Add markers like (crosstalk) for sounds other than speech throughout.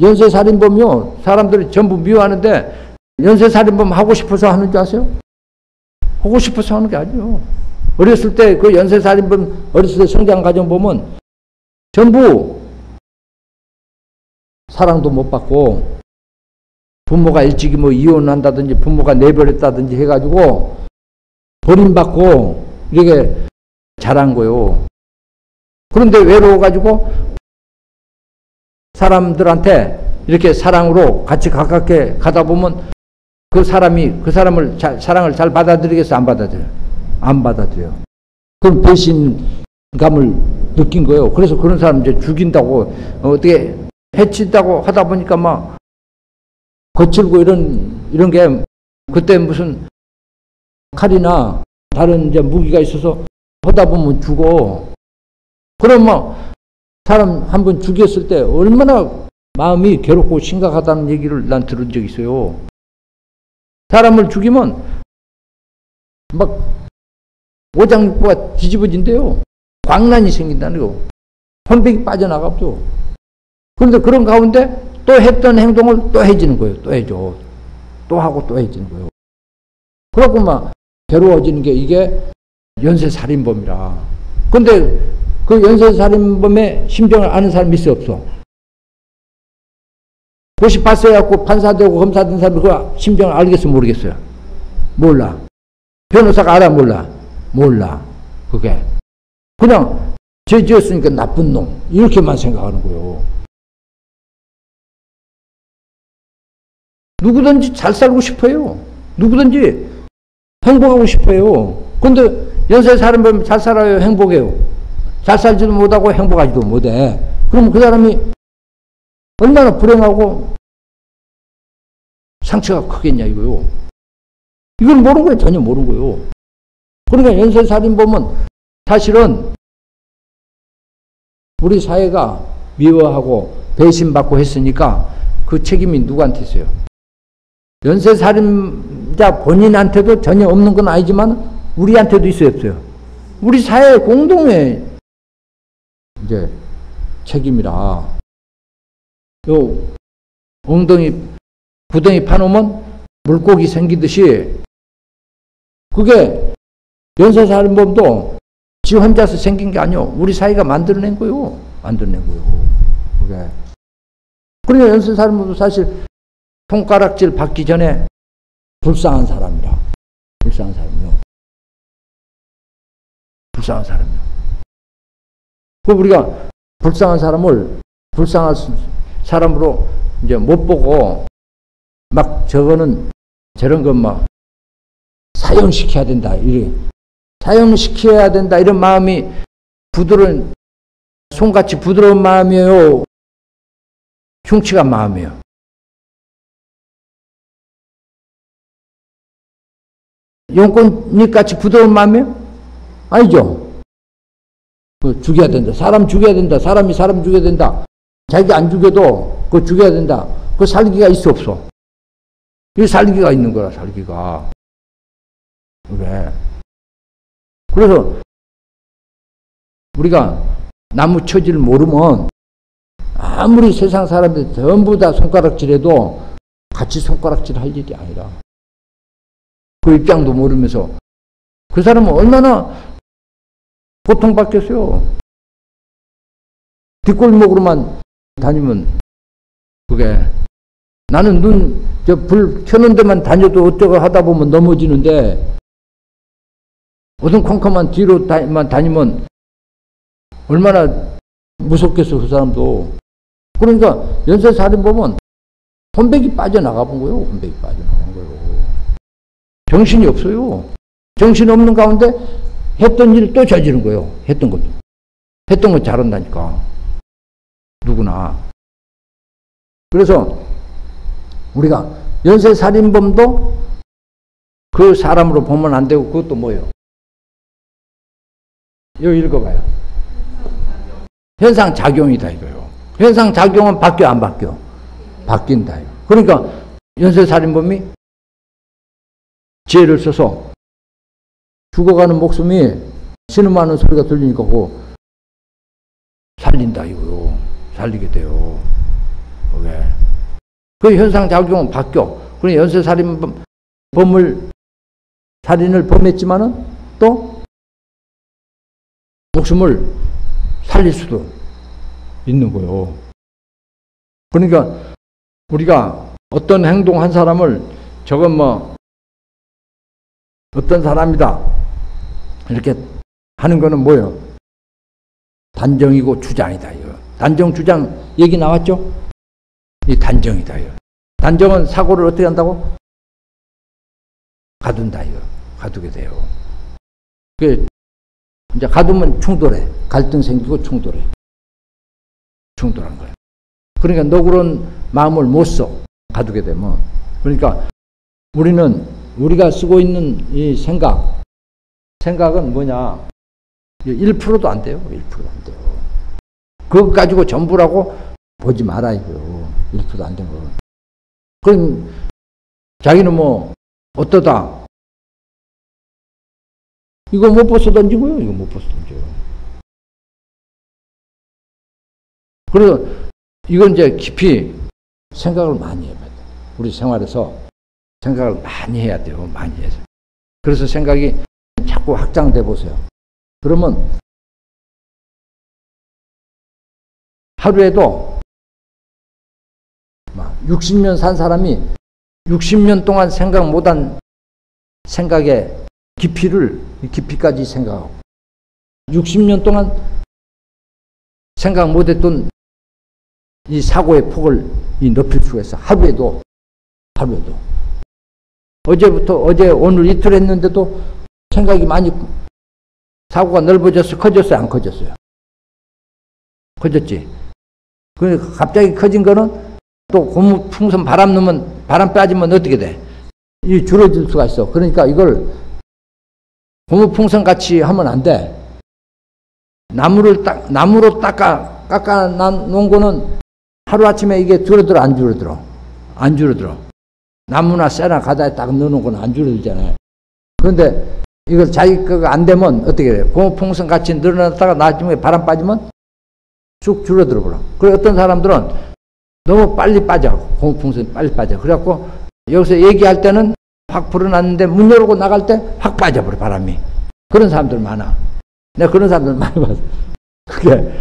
연쇄살인범이요. 사람들이 전부 미워하는데 연쇄살인범 하고 싶어서 하는 줄 아세요? 하고 싶어서 하는 게 아니에요. 어렸을 때 그 연쇄살인범 어렸을 때 성장 과정 보면 전부 사랑도 못 받고 부모가 일찍이 뭐 이혼한다든지 부모가 내버렸다든지 해가지고 버림받고 이렇게 자란 거요. 그런데 외로워가지고 사람들한테 이렇게 사랑으로 같이 가깝게 가다 보면 그 사람이 그 사람을 자, 사랑을 잘 받아들이겠어 안 받아들여? 안 받아들여. 그럼 배신감을 느낀 거예요. 그래서 그런 사람 이제 죽인다고 어떻게 해친다고 하다 보니까 막 거칠고 이런 이런 게 그때 무슨 칼이나 다른 이제 무기가 있어서 하다 보면 죽어. 막 사람 한 번 죽였을 때 얼마나 마음이 괴롭고 심각하다는 얘기를 난 들은 적 있어요. 사람을 죽이면 막 오장육부가 뒤집어진대요. 광란이 생긴다는 거. 혼백이 빠져나가죠. 그런데 그런 가운데 또 했던 행동을 또 해지는 거예요. 또 해줘. 또 하고 또 해지는 거예요. 그러고 막 괴로워지는 게 이게 연쇄살인범이라. 근데 그 연쇄살인범의 심정을 아는 사람이 있어 없어? 98세 갖고 판사 되고 검사 된 사람이 그 심정을 알겠어 모르겠어요? 몰라. 변호사가 알아 몰라? 몰라. 그게. 그냥 죄 지었으니까 나쁜 놈. 이렇게만 생각하는 거예요. 누구든지 잘 살고 싶어요. 누구든지 행복하고 싶어요. 근데 보면 잘 살아요. 행복해요. 잘 살지도 못하고 행복하지도 못해. 그럼 그 사람이 얼마나 불행하고 상처가 크겠냐 이거요. 이걸 모르는 거예요. 전혀 모르는 거예요. 그러니까 연쇄살인 보면 사실은 우리 사회가 미워하고 배신받고 했으니까 그 책임이 누구한테 있어요? 연쇄살인자 본인한테도 전혀 없는 건 아니지만 우리한테도 있어요 없어요? 우리 사회 공동의 이제 책임이라 요 엉덩이 구덩이 파놓으면 물고기 생기듯이 그게 연쇄살인범도 지 혼자서 생긴 게 아니요. 우리 사회가 만들어낸 거요. 만들어낸 거요. 그게. 그러니까 연쇄살인범도 사실 손가락질 받기 전에 불쌍한 사람이라. 불쌍한 사람이요. 불쌍한 사람이요. 그 우리가 불쌍한 사람을 불쌍한 사람으로 이제 못 보고 막 저거는 저런 것막 사용시켜야 된다. 이래. 사용시켜야 된다. 이런 마음이 부드러운, 손같이 부드러운 마음이에요. 흉측한 마음이에요. 용꽃잎 같이 부드러운 마음이에요? 아니죠. 그 죽여야 된다. 사람 죽여야 된다. 사람이 사람 죽여야 된다. 자기가 안 죽여도 그 죽여야 된다. 그 살기가 있어 없어? 이 살기가 있는 거라 살기가. 그래. 그래서 우리가 나무 처지를 모르면 아무리 세상 사람들이 전부 다 손가락질해도 같이 손가락질 할 일이 아니라 그 입장도 모르면서 그 사람은 얼마나 고통받겠어요. 뒷골목으로만 다니면 그게 나는 눈 저 불 켜는 데만 다녀도 어쩌고 하다 보면 넘어지는데 어둠컴컴한 뒤로만 다니면 얼마나 무섭겠어 그 사람도. 그러니까 연쇄살인 보면 혼백이 빠져나가 본 거예요. 혼백이 빠져나간 거예요. 정신이 없어요. 정신이 없는 가운데 했던 일을 또 저지른 거예요. 했던 것도. 했던 거 잘한다니까. 누구나. 그래서 우리가 연쇄 살인범도 그 사람으로 보면 안 되고 그것도 뭐예요? 이거 읽어봐요. 현상 작용이다 이거요. 현상 작용은 바뀌어 안 바뀌어? 바뀐다. 그러니까 연쇄살인범이 지혜를 써서 죽어가는 목숨이 신음하는 소리가 들리니까 그 살린다 이거요. 살리게 돼요. 그게. 그 현상 작용은 바뀌어. 그러니 연쇄살인 범을 살인을 범했지만은 또 목숨을 살릴 수도 있는 거요. 그러니까 우리가 어떤 행동 한 사람을 저건 뭐 어떤 사람이다 이렇게 하는 거는 뭐예요? 단정이고 주장이다. 이거. 단정 주장 얘기 나왔죠? 이 단정이다. 이거. 단정은 사고를 어떻게 한다고? 가둔다. 이거. 가두게 돼요. 그 이제 가두면 충돌해. 갈등 생기고 충돌해. 충돌한 거야. 그러니까 너그러운 마음을 못 써. 가두게 되면. 그러니까 우리는 우리가 쓰고 있는 이 생각, 생각은 뭐냐? 1%도 안 돼요. 1%도 안 돼요. 그것 가지고 전부라고 보지 말아, 이거. 1%도 안 된 거. 그럼 자기는 뭐, 어떠다. 이거 못 벗어 던지고요. 이거 못 벗어 던져요. 그래서 이건 이제 깊이 생각을 많이 해봐야 돼. 우리 생활에서 생각을 많이 해야 돼요. 많이 해서. 그래서 생각이 자꾸 확장돼 보세요. 그러면 하루에도 60년 산 사람이 60년 동안 생각 못한 생각의 깊이를 깊이까지 생각하고 60년 동안 생각 못했던 이 사고의 폭을 높일 수가 있어. 하루에도 하루에도 어제부터 어제 오늘 이틀 했는데도 생각이 많이 사고가 넓어졌어 커졌어요? 안 커졌어요? 커졌지? 그 갑자기 커진 거는 또 고무 풍선 바람 넣으면 바람 빠지면 어떻게 돼? 이 줄어들 수가 있어. 그러니까 이걸 고무 풍선 같이 하면 안 돼. 나무를 딱 나무로 닦아 깎아 놓은 거는 하루 아침에 이게 줄어들어? 안 줄어들어? 안 줄어들어. 나무나 쇠나 가다에 딱 넣어놓은 건안 줄어들잖아요. 그런데 이걸 자기 거가 안 되면 어떻게 돼? 고무 풍선 같이 늘어났다가 나중에 바람 빠지면 쑥 줄어들어 버려. 그래 어떤 사람들은 너무 빨리 빠져 풍선 빨리 빠져. 그래갖고 여기서 얘기할 때는 확 불어났는데 문 열고 나갈 때 확 빠져버려 바람이 그런 사람들 많아 내가 그런 사람들 많이 봤어 그게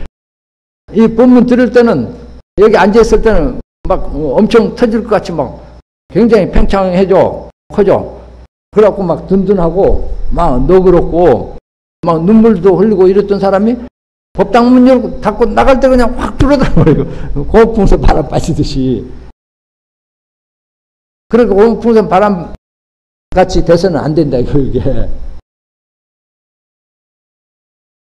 이 본문 들을 때는 여기 앉아있을 때는 막 엄청 터질 것 같이 막 굉장히 팽창해져 커져 그래갖고 막 든든하고 막 너그럽고 막 눈물도 흘리고 이랬던 사람이 법당 문 열고 닫고 나갈 때 그냥 확 줄어들어 버리고 (laughs) 고풍선 바람 빠지듯이 그러니까 고풍선 바람 같이 돼서는 안 된다, 이게.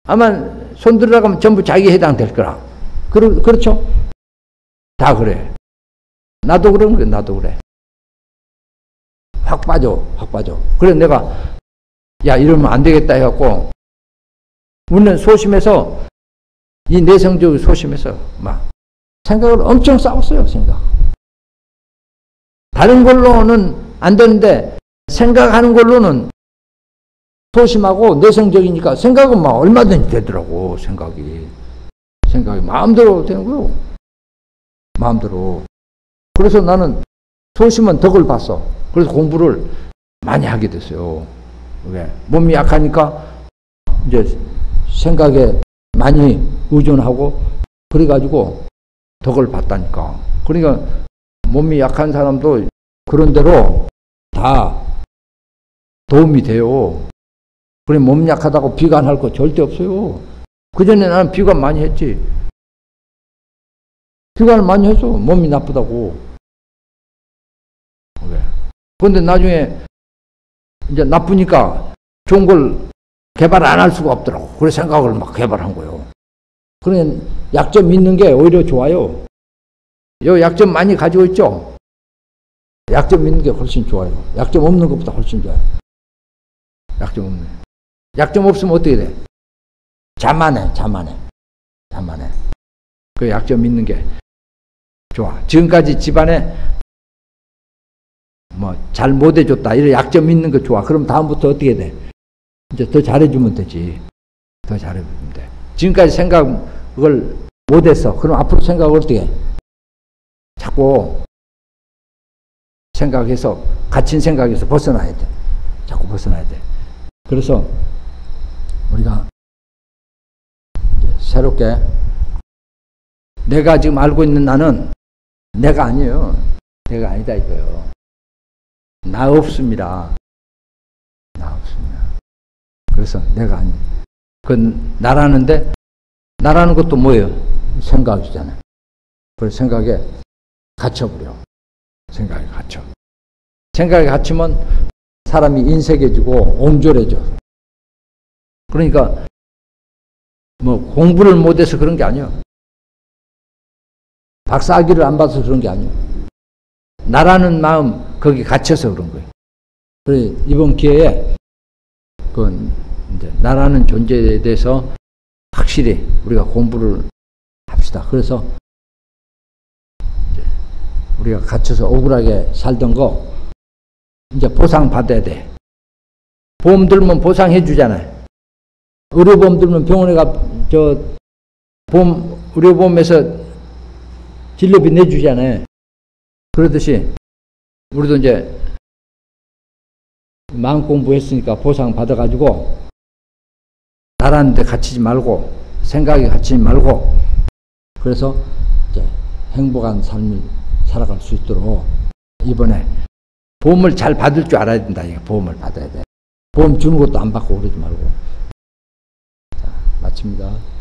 아마 손 들어가면 전부 자기에 해당될 거라. 그러, 그렇죠? 다 그래. 나도 그런 거 나도 그래. 확 빠져, 확 빠져. 그래 내가, 야, 이러면 안 되겠다 해갖고, 우리는 소심해서, 이 내성적 소심해서, 막, 생각을 엄청 싸웠어요, 생각. 다른 걸로는 안 되는데, 생각하는 걸로는 소심하고 내성적이니까 생각은 막 얼마든지 되더라고 생각이 생각이 마음대로 되는 거요 마음대로 그래서 나는 소심한 덕을 봤어 그래서 공부를 많이 하게 됐어요 왜 몸이 약하니까 이제 생각에 많이 의존하고 그래가지고 덕을 봤다니까 그러니까 몸이 약한 사람도 그런 대로 다 도움이 돼요. 그래 몸 약하다고 비관할 거 절대 없어요. 그 전에 나는 비관 많이 했지. 비관을 많이 했어. 몸이 나쁘다고. 그래. 근데 나중에 이제 나쁘니까 좋은 걸 개발 안 할 수가 없더라고. 그래 생각을 막 개발한 거예요. 그래 약점 있는 게 오히려 좋아요. 요 약점 많이 가지고 있죠? 약점 있는 게 훨씬 좋아요. 약점 없는 것보다 훨씬 좋아요. 약점 없네. 약점 없으면 어떻게 돼? 자만해, 자만해. 자만해. 그 약점 있는 게 좋아. 지금까지 집안에 뭐 잘 못해줬다. 이런 약점 있는 거 좋아. 그럼 다음부터 어떻게 돼? 이제 더 잘해주면 되지. 더 잘해주면 돼. 지금까지 생각을 못했어. 그럼 앞으로 생각을 어떻게 해? 자꾸 생각해서 갇힌 생각에서 벗어나야 돼. 자꾸 벗어나야 돼. 그래서 우리가 새롭게 내가 지금 알고 있는 나는 내가 아니에요. 내가 아니다 이거요. 나 없습니다. 나 없습니다. 그래서 내가 아니. 그 나라는데 나라는 것도 뭐예요? 생각이잖아요. 그 생각에 갇혀버려. 생각에 갇혀. 생각에 갇히면 사람이 인색해지고 옹졸해져. 그러니까 뭐 공부를 못해서 그런 게 아니야. 박사학위를 안 받아서 그런 게 아니야. 나라는 마음 거기 갇혀서 그런 거예요. 그래 이번 기회에 그 이제 나라는 존재에 대해서 확실히 우리가 공부를 합시다. 그래서 우리가 갇혀서 억울하게 살던 거 이제 보상 받아야 돼. 보험 들면 보상해 주잖아요. 의료보험 들면 병원에 가, 저, 보험, 의료보험에서 진료비 내주잖아요. 그러듯이, 우리도 이제, 마음 공부했으니까 보상 받아가지고, 나라는 데 갇히지 말고, 생각에 갇히지 말고, 그래서, 행복한 삶을 살아갈 수 있도록, 이번에, 보험을 잘 받을 줄 알아야 된다. 이거 보험을 받아야 돼. 보험 주는 것도 안 받고 그러지 말고. 자, 마칩니다.